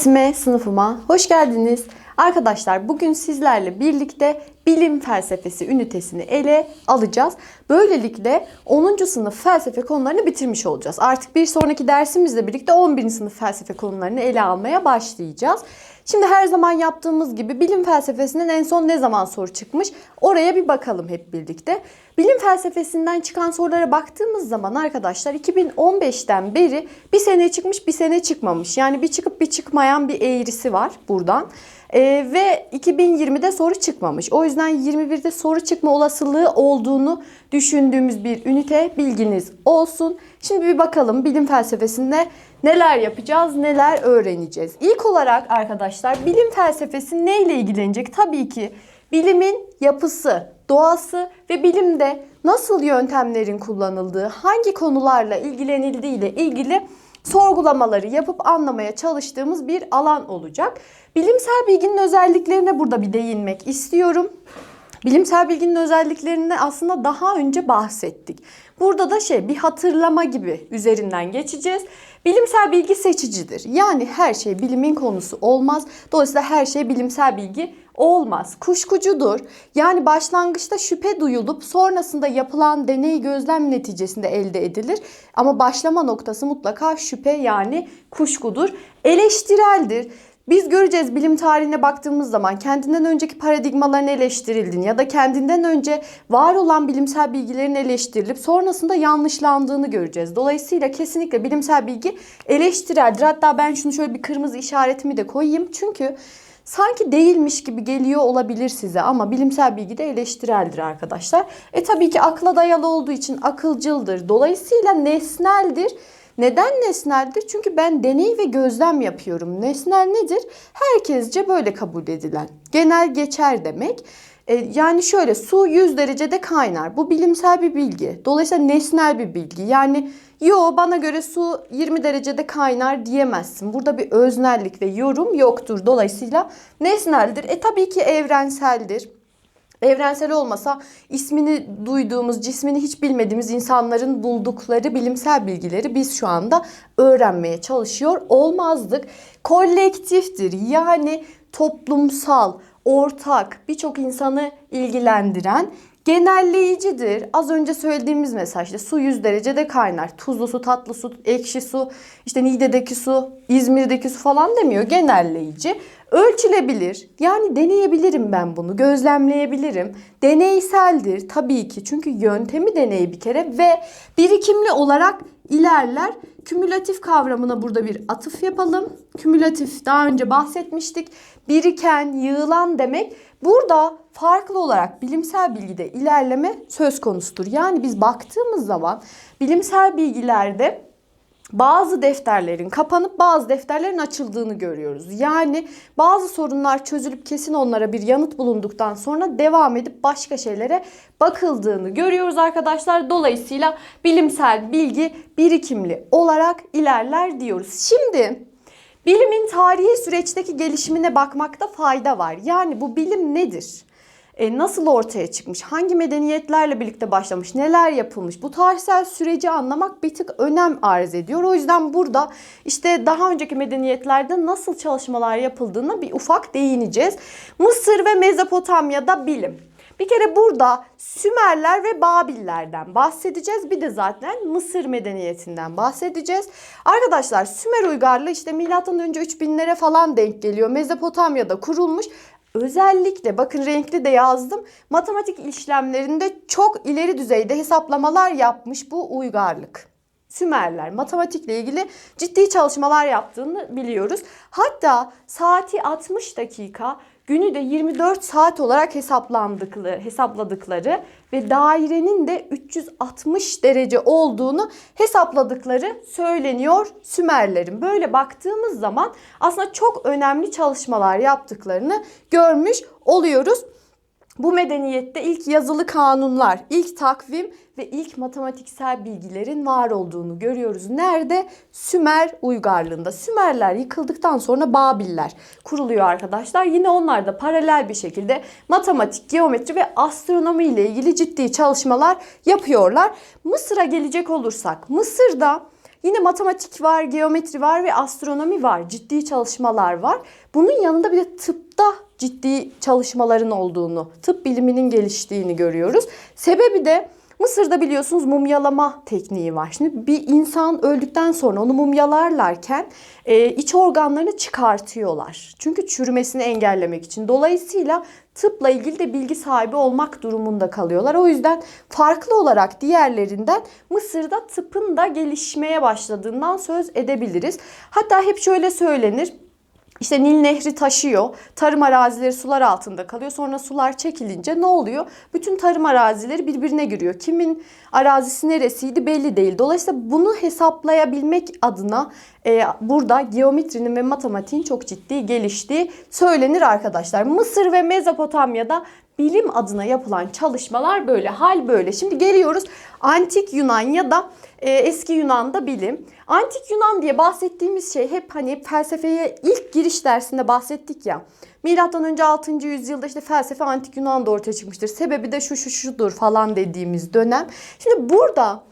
Dersime, sınıfıma hoş geldiniz. Arkadaşlar bugün sizlerle birlikte bilim felsefesi ünitesini ele alacağız. Böylelikle 10. sınıf felsefe konularını bitirmiş olacağız. Artık bir sonraki dersimizle birlikte 11. sınıf felsefe konularını ele almaya başlayacağız. Şimdi her zaman yaptığımız gibi bilim felsefesinden en son ne zaman soru çıkmış? Oraya bir bakalım hep birlikte. Bilim felsefesinden çıkan sorulara baktığımız zaman arkadaşlar 2015'ten beri bir sene çıkmış bir sene çıkmamış. Yani bir çıkıp bir çıkmayan bir eğrisi var buradan. Ee, ve 2020'de soru çıkmamış. O yüzden 21'de soru çıkma olasılığı olduğunu düşündüğümüz bir ünite bilginiz olsun. Şimdi bir bakalım bilim felsefesinde neler yapacağız, neler öğreneceğiz. İlk olarak arkadaşlar bilim felsefesi neyle ilgilenecek? Tabii ki bilimin yapısı, doğası ve bilimde nasıl yöntemlerin kullanıldığı, hangi konularla ilgilenildiği ile ilgili sorgulamaları yapıp anlamaya çalıştığımız bir alan olacak. Bilimsel bilginin özelliklerine burada bir değinmek istiyorum. Bilimsel bilginin özelliklerini aslında daha önce bahsettik. Burada da şey bir hatırlama gibi üzerinden geçeceğiz. Bilimsel bilgi seçicidir. Yani her şey bilimin konusu olmaz. Dolayısıyla her şey bilimsel bilgi olmaz. Kuşkucudur. Yani başlangıçta şüphe duyulup sonrasında yapılan deney gözlem neticesinde elde edilir. Ama başlama noktası mutlaka şüphe yani kuşkudur. Eleştireldir. Biz göreceğiz bilim tarihine baktığımız zaman kendinden önceki paradigmaların eleştirildiğini ya da kendinden önce var olan bilimsel bilgilerin eleştirilip sonrasında yanlışlandığını göreceğiz. Dolayısıyla kesinlikle bilimsel bilgi eleştireldir. Hatta ben şunu şöyle bir kırmızı işaretimi de koyayım. Çünkü sanki değilmiş gibi geliyor olabilir size ama bilimsel bilgi de eleştireldir arkadaşlar. E tabii ki akla dayalı olduğu için akılcıldır. Dolayısıyla nesneldir. Neden nesneldir? Çünkü ben deney ve gözlem yapıyorum. Nesnel nedir? Herkesce böyle kabul edilen. Genel geçer demek. E, yani şöyle su 100 derecede kaynar. Bu bilimsel bir bilgi. Dolayısıyla nesnel bir bilgi. Yani yo bana göre su 20 derecede kaynar diyemezsin. Burada bir öznellik ve yorum yoktur. Dolayısıyla nesneldir. E tabii ki evrenseldir. Evrensel olmasa ismini duyduğumuz, cismini hiç bilmediğimiz insanların buldukları bilimsel bilgileri biz şu anda öğrenmeye çalışıyor olmazdık. Kolektiftir yani toplumsal, ortak, birçok insanı ilgilendiren genelleyicidir. Az önce söylediğimiz mesajda su 100 derecede kaynar. Tuzlu su, tatlı su, ekşi su, işte Niğde'deki su, İzmir'deki su falan demiyor. Genelleyici. Ölçülebilir. Yani deneyebilirim ben bunu. Gözlemleyebilirim. Deneyseldir tabii ki. Çünkü yöntemi deney bir kere ve birikimli olarak ilerler. Kümülatif kavramına burada bir atıf yapalım. Kümülatif daha önce bahsetmiştik. Biriken, yığılan demek. Burada farklı olarak bilimsel bilgide ilerleme söz konusudur. Yani biz baktığımız zaman bilimsel bilgilerde bazı defterlerin kapanıp bazı defterlerin açıldığını görüyoruz. Yani bazı sorunlar çözülüp kesin onlara bir yanıt bulunduktan sonra devam edip başka şeylere bakıldığını görüyoruz arkadaşlar. Dolayısıyla bilimsel bilgi birikimli olarak ilerler diyoruz. Şimdi bilimin tarihi süreçteki gelişimine bakmakta fayda var. Yani bu bilim nedir? E, nasıl ortaya çıkmış, hangi medeniyetlerle birlikte başlamış, neler yapılmış bu tarihsel süreci anlamak bir tık önem arz ediyor. O yüzden burada işte daha önceki medeniyetlerde nasıl çalışmalar yapıldığına bir ufak değineceğiz. Mısır ve Mezopotamya'da bilim. Bir kere burada Sümerler ve Babillerden bahsedeceğiz. Bir de zaten Mısır medeniyetinden bahsedeceğiz. Arkadaşlar Sümer uygarlığı işte milattan önce 3000'lere falan denk geliyor. Mezopotamya'da kurulmuş Özellikle bakın renkli de yazdım. Matematik işlemlerinde çok ileri düzeyde hesaplamalar yapmış bu uygarlık. Sümerler matematikle ilgili ciddi çalışmalar yaptığını biliyoruz. Hatta saati 60 dakika, günü de 24 saat olarak hesaplandıkları, hesapladıkları ve dairenin de 360 derece olduğunu hesapladıkları söyleniyor Sümerlerin. Böyle baktığımız zaman aslında çok önemli çalışmalar yaptıklarını görmüş oluyoruz. Bu medeniyette ilk yazılı kanunlar, ilk takvim ve ilk matematiksel bilgilerin var olduğunu görüyoruz. Nerede? Sümer uygarlığında. Sümerler yıkıldıktan sonra Babiller kuruluyor arkadaşlar. Yine onlar da paralel bir şekilde matematik, geometri ve astronomi ile ilgili ciddi çalışmalar yapıyorlar. Mısır'a gelecek olursak, Mısır'da Yine matematik var, geometri var ve astronomi var. Ciddi çalışmalar var. Bunun yanında bir de tıpta ciddi çalışmaların olduğunu, tıp biliminin geliştiğini görüyoruz. Sebebi de Mısır'da biliyorsunuz mumyalama tekniği var. Şimdi bir insan öldükten sonra onu mumyalarlarken e, iç organlarını çıkartıyorlar. Çünkü çürümesini engellemek için. Dolayısıyla tıpla ilgili de bilgi sahibi olmak durumunda kalıyorlar. O yüzden farklı olarak diğerlerinden Mısır'da tıpın da gelişmeye başladığından söz edebiliriz. Hatta hep şöyle söylenir. İşte Nil Nehri taşıyor. Tarım arazileri sular altında kalıyor. Sonra sular çekilince ne oluyor? Bütün tarım arazileri birbirine giriyor. Kimin arazisi neresiydi belli değil. Dolayısıyla bunu hesaplayabilmek adına e, burada geometrinin ve matematiğin çok ciddi geliştiği söylenir arkadaşlar. Mısır ve Mezopotamya'da bilim adına yapılan çalışmalar böyle. Hal böyle. Şimdi geliyoruz antik Yunan ya da e, eski Yunan'da bilim. Antik Yunan diye bahsettiğimiz şey hep hani felsefeye ilk giriş dersinde bahsettik ya. Milattan önce 6. yüzyılda işte felsefe antik Yunan'da ortaya çıkmıştır. Sebebi de şu şu şudur falan dediğimiz dönem. Şimdi burada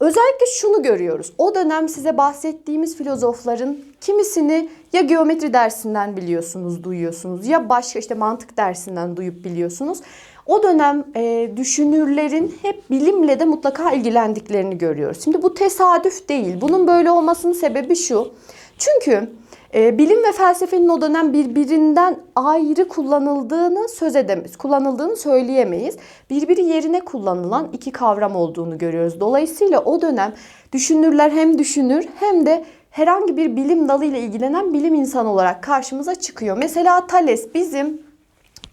özellikle şunu görüyoruz. O dönem size bahsettiğimiz filozofların kimisini ya geometri dersinden biliyorsunuz, duyuyorsunuz ya başka işte mantık dersinden duyup biliyorsunuz. O dönem e, düşünürlerin hep bilimle de mutlaka ilgilendiklerini görüyoruz. Şimdi bu tesadüf değil. Bunun böyle olmasının sebebi şu. Çünkü bilim ve felsefenin o dönem birbirinden ayrı kullanıldığını söz edemeyiz. Kullanıldığını söyleyemeyiz. Birbiri yerine kullanılan iki kavram olduğunu görüyoruz. Dolayısıyla o dönem düşünürler hem düşünür hem de herhangi bir bilim dalıyla ilgilenen bilim insanı olarak karşımıza çıkıyor. Mesela Thales bizim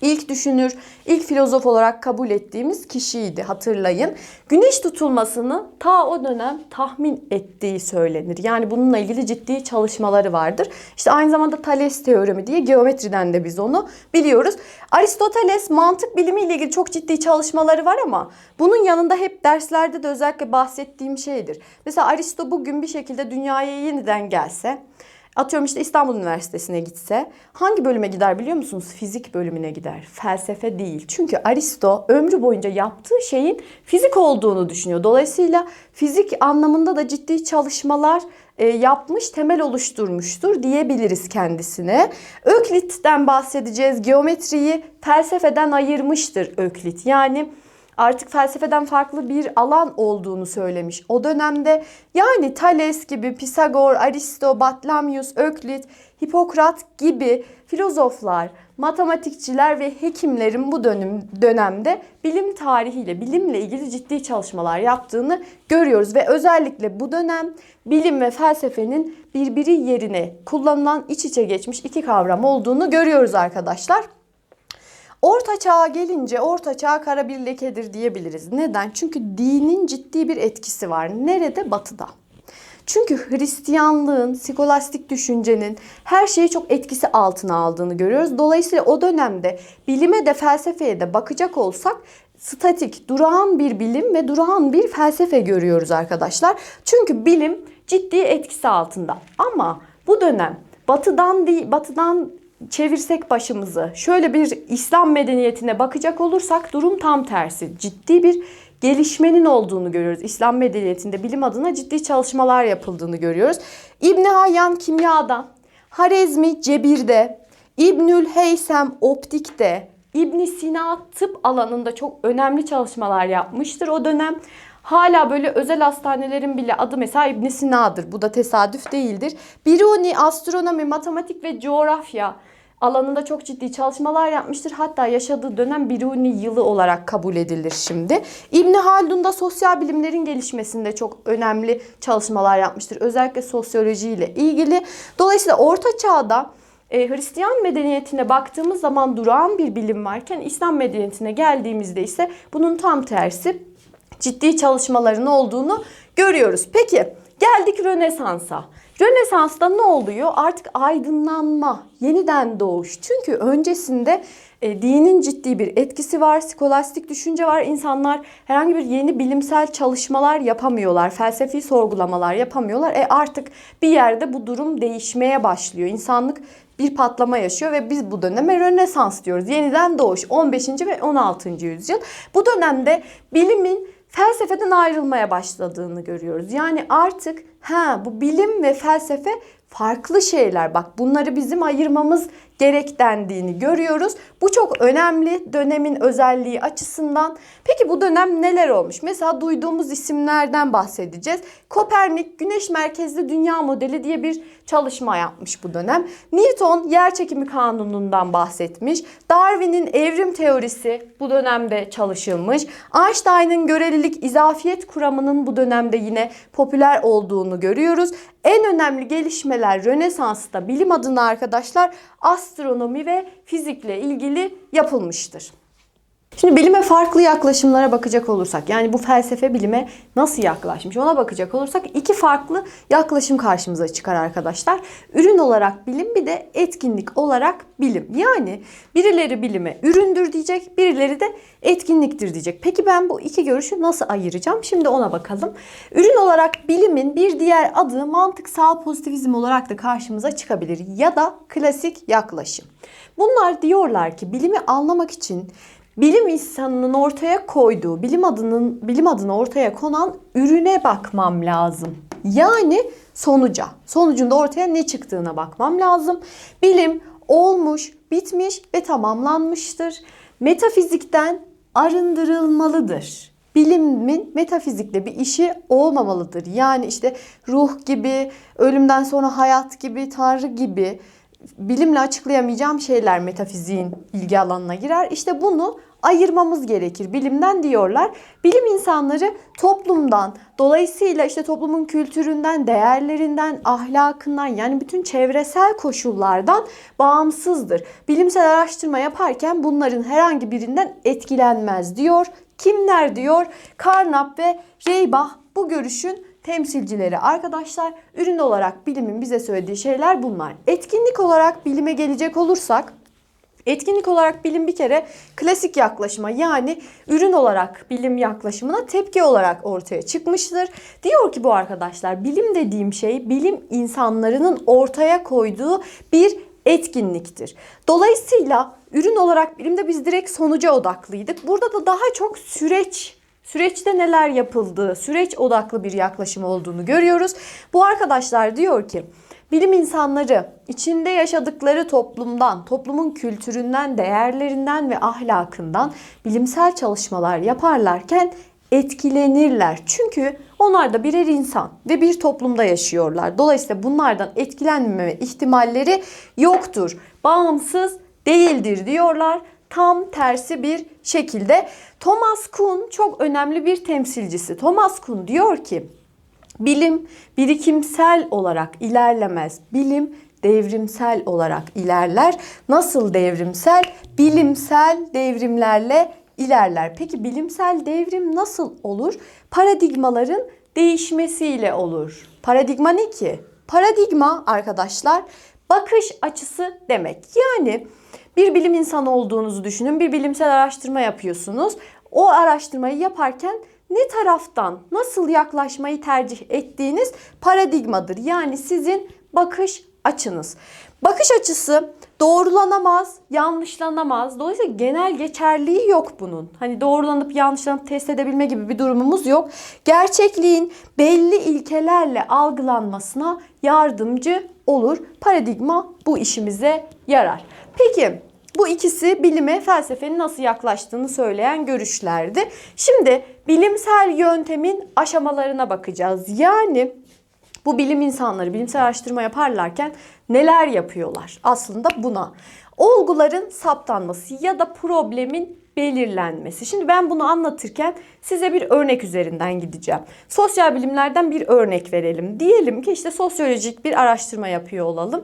ilk düşünür, ilk filozof olarak kabul ettiğimiz kişiydi hatırlayın. Güneş tutulmasını ta o dönem tahmin ettiği söylenir. Yani bununla ilgili ciddi çalışmaları vardır. İşte aynı zamanda Thales teoremi diye geometriden de biz onu biliyoruz. Aristoteles mantık bilimiyle ilgili çok ciddi çalışmaları var ama bunun yanında hep derslerde de özellikle bahsettiğim şeydir. Mesela Aristo bugün bir şekilde dünyaya yeniden gelse Atıyorum işte İstanbul Üniversitesi'ne gitse hangi bölüme gider biliyor musunuz? Fizik bölümüne gider. Felsefe değil. Çünkü Aristo ömrü boyunca yaptığı şeyin fizik olduğunu düşünüyor. Dolayısıyla fizik anlamında da ciddi çalışmalar e, yapmış, temel oluşturmuştur diyebiliriz kendisine. Öklit'ten bahsedeceğiz. Geometriyi felsefeden ayırmıştır Öklit. Yani artık felsefeden farklı bir alan olduğunu söylemiş. O dönemde yani Thales gibi, Pisagor, Aristo, Batlamyus, Öklit, Hipokrat gibi filozoflar, matematikçiler ve hekimlerin bu dönem, dönemde bilim tarihiyle, bilimle ilgili ciddi çalışmalar yaptığını görüyoruz. Ve özellikle bu dönem bilim ve felsefenin birbiri yerine kullanılan iç içe geçmiş iki kavram olduğunu görüyoruz arkadaşlar. Orta çağa gelince orta çağ kara bir lekedir diyebiliriz. Neden? Çünkü dinin ciddi bir etkisi var. Nerede? Batı'da. Çünkü Hristiyanlığın, skolastik düşüncenin her şeyi çok etkisi altına aldığını görüyoruz. Dolayısıyla o dönemde bilime de felsefeye de bakacak olsak statik, durağan bir bilim ve durağan bir felsefe görüyoruz arkadaşlar. Çünkü bilim ciddi etkisi altında. Ama bu dönem batıdan değil, batıdan çevirsek başımızı şöyle bir İslam medeniyetine bakacak olursak durum tam tersi. Ciddi bir gelişmenin olduğunu görüyoruz. İslam medeniyetinde bilim adına ciddi çalışmalar yapıldığını görüyoruz. İbn Hayyan kimyada, Harezmi cebirde, İbnül Heysem optikte, İbn Sina tıp alanında çok önemli çalışmalar yapmıştır o dönem. Hala böyle özel hastanelerin bile adı mesela İbn Sina'dır. Bu da tesadüf değildir. Biruni astronomi, matematik ve coğrafya alanında çok ciddi çalışmalar yapmıştır. Hatta yaşadığı dönem Biruni yılı olarak kabul edilir şimdi. İbn Haldun da sosyal bilimlerin gelişmesinde çok önemli çalışmalar yapmıştır. Özellikle sosyoloji ile ilgili. Dolayısıyla Orta Çağ'da e, Hristiyan medeniyetine baktığımız zaman durağan bir bilim varken İslam medeniyetine geldiğimizde ise bunun tam tersi ciddi çalışmaların olduğunu görüyoruz. Peki geldik Rönesans'a. Rönesans'ta ne oluyor? Artık aydınlanma, yeniden doğuş. Çünkü öncesinde e, dinin ciddi bir etkisi var, skolastik düşünce var. İnsanlar herhangi bir yeni bilimsel çalışmalar yapamıyorlar, felsefi sorgulamalar yapamıyorlar. E artık bir yerde bu durum değişmeye başlıyor. İnsanlık bir patlama yaşıyor ve biz bu döneme Rönesans diyoruz. Yeniden doğuş 15. ve 16. yüzyıl. Bu dönemde bilimin felsefeden ayrılmaya başladığını görüyoruz. Yani artık ha bu bilim ve felsefe farklı şeyler. Bak bunları bizim ayırmamız gerek dendiğini görüyoruz. Bu çok önemli dönemin özelliği açısından. Peki bu dönem neler olmuş? Mesela duyduğumuz isimlerden bahsedeceğiz. Kopernik güneş merkezli dünya modeli diye bir çalışma yapmış bu dönem. Newton yer çekimi kanunundan bahsetmiş. Darwin'in evrim teorisi bu dönemde çalışılmış. Einstein'ın görelilik izafiyet kuramının bu dönemde yine popüler olduğunu görüyoruz. En önemli gelişmeler Rönesans'ta bilim adına arkadaşlar astronomi ve fizikle ilgili yapılmıştır. Şimdi bilime farklı yaklaşımlara bakacak olursak yani bu felsefe bilime nasıl yaklaşmış ona bakacak olursak iki farklı yaklaşım karşımıza çıkar arkadaşlar. Ürün olarak bilim bir de etkinlik olarak bilim. Yani birileri bilime üründür diyecek birileri de etkinliktir diyecek. Peki ben bu iki görüşü nasıl ayıracağım? Şimdi ona bakalım. Ürün olarak bilimin bir diğer adı mantıksal pozitivizm olarak da karşımıza çıkabilir ya da klasik yaklaşım. Bunlar diyorlar ki bilimi anlamak için bilim insanının ortaya koyduğu, bilim adının bilim adına ortaya konan ürüne bakmam lazım. Yani sonuca, sonucunda ortaya ne çıktığına bakmam lazım. Bilim olmuş, bitmiş ve tamamlanmıştır. Metafizikten arındırılmalıdır. Bilimin metafizikle bir işi olmamalıdır. Yani işte ruh gibi, ölümden sonra hayat gibi, tanrı gibi bilimle açıklayamayacağım şeyler metafiziğin ilgi alanına girer. İşte bunu ayırmamız gerekir bilimden diyorlar. Bilim insanları toplumdan, dolayısıyla işte toplumun kültüründen, değerlerinden, ahlakından yani bütün çevresel koşullardan bağımsızdır. Bilimsel araştırma yaparken bunların herhangi birinden etkilenmez diyor. Kimler diyor? Carnap ve Reybach bu görüşün temsilcileri arkadaşlar. Ürün olarak bilimin bize söylediği şeyler bunlar. Etkinlik olarak bilime gelecek olursak Etkinlik olarak bilim bir kere klasik yaklaşıma yani ürün olarak bilim yaklaşımına tepki olarak ortaya çıkmıştır. Diyor ki bu arkadaşlar bilim dediğim şey bilim insanlarının ortaya koyduğu bir etkinliktir. Dolayısıyla ürün olarak bilimde biz direkt sonuca odaklıydık. Burada da daha çok süreç Süreçte neler yapıldığı, süreç odaklı bir yaklaşım olduğunu görüyoruz. Bu arkadaşlar diyor ki bilim insanları içinde yaşadıkları toplumdan, toplumun kültüründen, değerlerinden ve ahlakından bilimsel çalışmalar yaparlarken etkilenirler. Çünkü onlar da birer insan ve bir toplumda yaşıyorlar. Dolayısıyla bunlardan etkilenmeme ihtimalleri yoktur. Bağımsız değildir diyorlar tam tersi bir şekilde. Thomas Kuhn çok önemli bir temsilcisi. Thomas Kuhn diyor ki bilim birikimsel olarak ilerlemez. Bilim devrimsel olarak ilerler. Nasıl devrimsel? Bilimsel devrimlerle ilerler. Peki bilimsel devrim nasıl olur? Paradigmaların değişmesiyle olur. Paradigma ne ki? Paradigma arkadaşlar bakış açısı demek. Yani bir bilim insanı olduğunuzu düşünün. Bir bilimsel araştırma yapıyorsunuz. O araştırmayı yaparken ne taraftan nasıl yaklaşmayı tercih ettiğiniz paradigmadır. Yani sizin bakış açınız. Bakış açısı doğrulanamaz, yanlışlanamaz. Dolayısıyla genel geçerliği yok bunun. Hani doğrulanıp yanlışlanıp test edebilme gibi bir durumumuz yok. Gerçekliğin belli ilkelerle algılanmasına yardımcı olur. Paradigma bu işimize yarar. Peki bu ikisi bilime, felsefenin nasıl yaklaştığını söyleyen görüşlerdi. Şimdi bilimsel yöntemin aşamalarına bakacağız. Yani bu bilim insanları bilimsel araştırma yaparlarken neler yapıyorlar? Aslında buna. Olguların saptanması ya da problemin belirlenmesi. Şimdi ben bunu anlatırken size bir örnek üzerinden gideceğim. Sosyal bilimlerden bir örnek verelim. Diyelim ki işte sosyolojik bir araştırma yapıyor olalım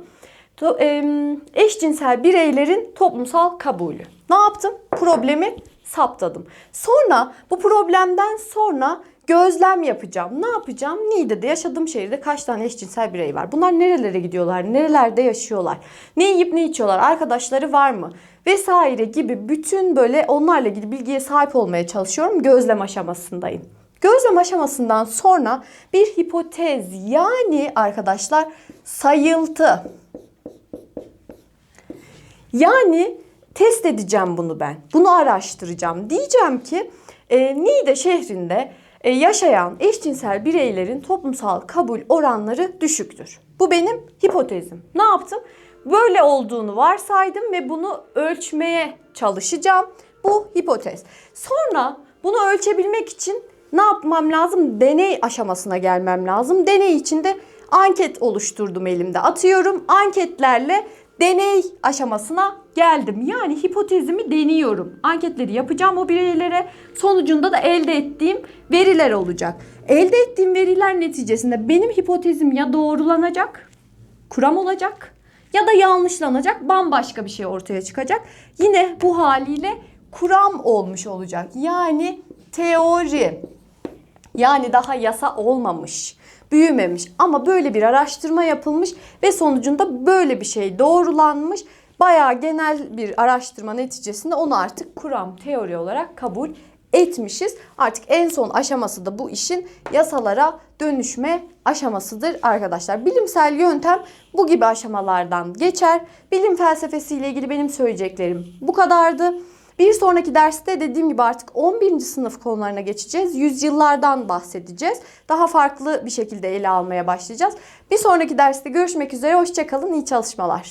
eşcinsel bireylerin toplumsal kabulü. Ne yaptım? Problemi saptadım. Sonra bu problemden sonra gözlem yapacağım. Ne yapacağım? Niğde'de yaşadığım şehirde kaç tane eşcinsel birey var? Bunlar nerelere gidiyorlar? Nerelerde yaşıyorlar? Ne yiyip ne içiyorlar? Arkadaşları var mı? Vesaire gibi bütün böyle onlarla ilgili bilgiye sahip olmaya çalışıyorum. Gözlem aşamasındayım. Gözlem aşamasından sonra bir hipotez yani arkadaşlar sayıltı yani test edeceğim bunu ben. Bunu araştıracağım. Diyeceğim ki e, Niğde şehrinde yaşayan eşcinsel bireylerin toplumsal kabul oranları düşüktür. Bu benim hipotezim. Ne yaptım? Böyle olduğunu varsaydım ve bunu ölçmeye çalışacağım. Bu hipotez. Sonra bunu ölçebilmek için ne yapmam lazım? Deney aşamasına gelmem lazım. Deney içinde anket oluşturdum elimde. Atıyorum anketlerle deney aşamasına geldim. Yani hipotezimi deniyorum. Anketleri yapacağım o bireylere. Sonucunda da elde ettiğim veriler olacak. Elde ettiğim veriler neticesinde benim hipotezim ya doğrulanacak, kuram olacak ya da yanlışlanacak, bambaşka bir şey ortaya çıkacak. Yine bu haliyle kuram olmuş olacak. Yani teori. Yani daha yasa olmamış, büyümemiş ama böyle bir araştırma yapılmış ve sonucunda böyle bir şey doğrulanmış. Bayağı genel bir araştırma neticesinde onu artık kuram teori olarak kabul etmişiz. Artık en son aşaması da bu işin yasalara dönüşme aşamasıdır arkadaşlar. Bilimsel yöntem bu gibi aşamalardan geçer. Bilim felsefesiyle ilgili benim söyleyeceklerim bu kadardı. Bir sonraki derste dediğim gibi artık 11. sınıf konularına geçeceğiz. Yüzyıllardan bahsedeceğiz. Daha farklı bir şekilde ele almaya başlayacağız. Bir sonraki derste görüşmek üzere. Hoşçakalın. iyi çalışmalar.